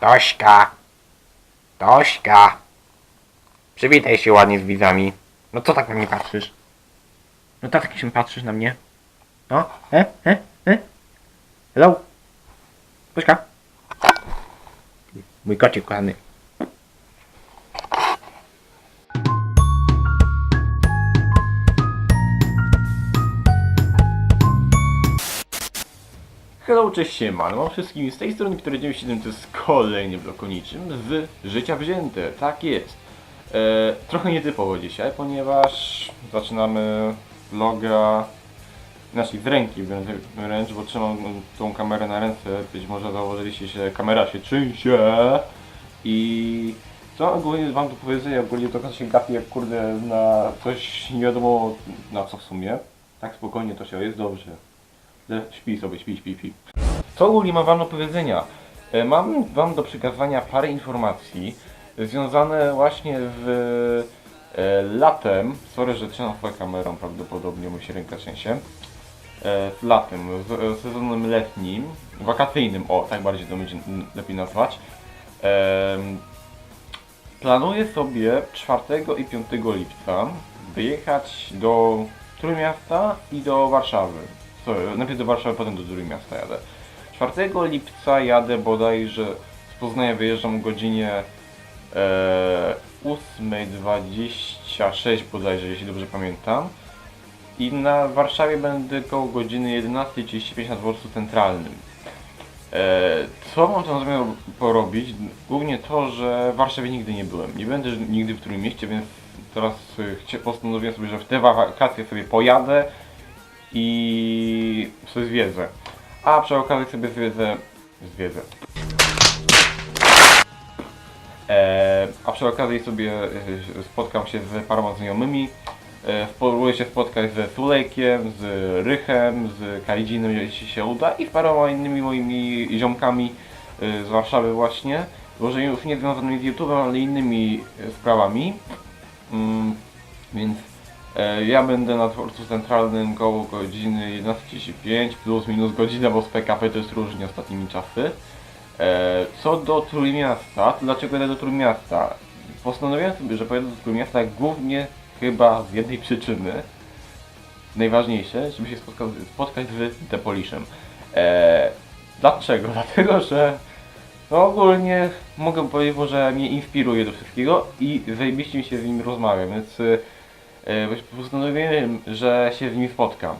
Tośka! Tośka! Przywitaj się ładnie z widzami. No co tak na mnie patrzysz? No tak się patrzysz na mnie? No? E? E? E? Hello? Tośka? Mój kociek kochany. Hello, cześć siema, no wszystkim z tej strony Peter 97 to jest kolejny blok z życia wzięte, tak jest. E, trochę nietypowo dzisiaj, ponieważ zaczynamy vloga, znaczy z ręki wręcz, bo trzymam tą kamerę na ręce, być może założyliście, że kamera się trzęsie. I co ogólnie wam do powiedzenia, ogólnie to się gapi jak kurde na coś nie wiadomo na co w sumie, tak spokojnie to się jest dobrze. Śpi sobie, śpi, śpi, śpi. Co ogólnie mam wam do powiedzenia? E, Mam wam do przekazania parę informacji związane właśnie z e, latem. Sorry, że swoją kamerą prawdopodobnie, mu się ręka trzęsie. E, z latem, z e, sezonem letnim, wakacyjnym, o, tak bardziej to będzie lepiej nazwać. Planuję sobie 4 i 5 lipca wyjechać do Trójmiasta i do Warszawy. Sorry, najpierw do Warszawy, potem do Trójmiasta jadę. 4 lipca jadę bodajże z Poznania wyjeżdżam o godzinie e, 8.26 bodajże, jeśli dobrze pamiętam. I na Warszawie będę koło godziny 11.35 na dworcu centralnym. E, co mam tam zamiar porobić? Głównie to, że w Warszawie nigdy nie byłem. Nie będę nigdy w którym mieście, więc teraz chcie- postanowiłem sobie, że w te wakacje sobie pojadę i sobie zwiedzę. A przy okazji sobie zwiedzę... zwiedzę. E, a przy okazji sobie e, spotkam się z paroma znajomymi. E, Spróbuję się spotkać ze Sulejkiem, z Rychem, z Kaidzinem, jeśli się uda i z paroma innymi moimi ziomkami e, z Warszawy właśnie. Może już nie związanymi z YouTube'em, ale innymi e, sprawami. Mm, więc ja będę na dworcu centralnym koło godziny 11.35 plus minus godzina, bo z PKP to jest różnie ostatnimi czasy. E, co do Trójmiasta, to dlaczego jadę do Trójmiasta? Postanowiłem sobie, że pojadę do Trójmiasta głównie chyba z jednej przyczyny. Najważniejsze, żeby się spotkać, spotkać z Depoliszem. E, dlaczego? Dlatego, że no ogólnie mogę powiedzieć, że mnie inspiruje do wszystkiego i zajebiście się z nim rozmawia, więc e, postanowiłem, że się z nim spotkam.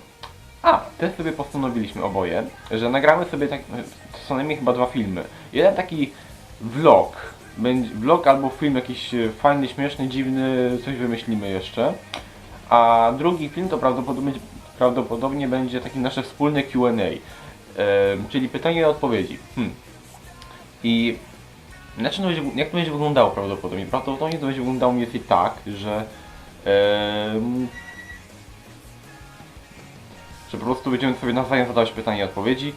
A, też sobie postanowiliśmy oboje, że nagramy sobie tak, co najmniej chyba dwa filmy. Jeden taki vlog, vlog albo film jakiś e, fajny, śmieszny, dziwny, coś wymyślimy jeszcze. A drugi film to prawdopodobnie, prawdopodobnie będzie taki nasze wspólne Q&A, e, czyli pytania i odpowiedzi. Hmm. I to będzie, jak to będzie wyglądało prawdopodobnie? Prawdopodobnie to będzie wyglądało mniej więcej tak, że em, że po prostu będziemy sobie nawzajem zadawać pytania i odpowiedzi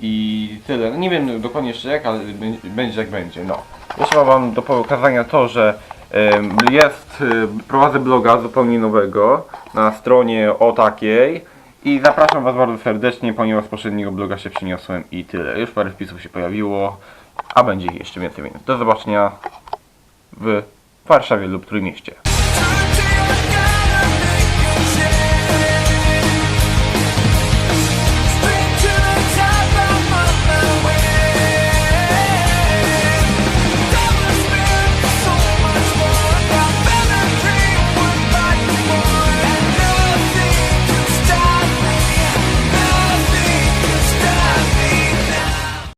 i tyle. No nie wiem dokładnie jeszcze jak, ale bę- będzie jak będzie, no. Jeszcze mam wam do pokazania to, że em, jest, y, prowadzę bloga zupełnie nowego na stronie o takiej i zapraszam was bardzo serdecznie, ponieważ z poprzedniego bloga się przeniosłem i tyle. Już parę wpisów się pojawiło, a będzie ich jeszcze więcej, więc do zobaczenia w Warszawie lub Trójmieście.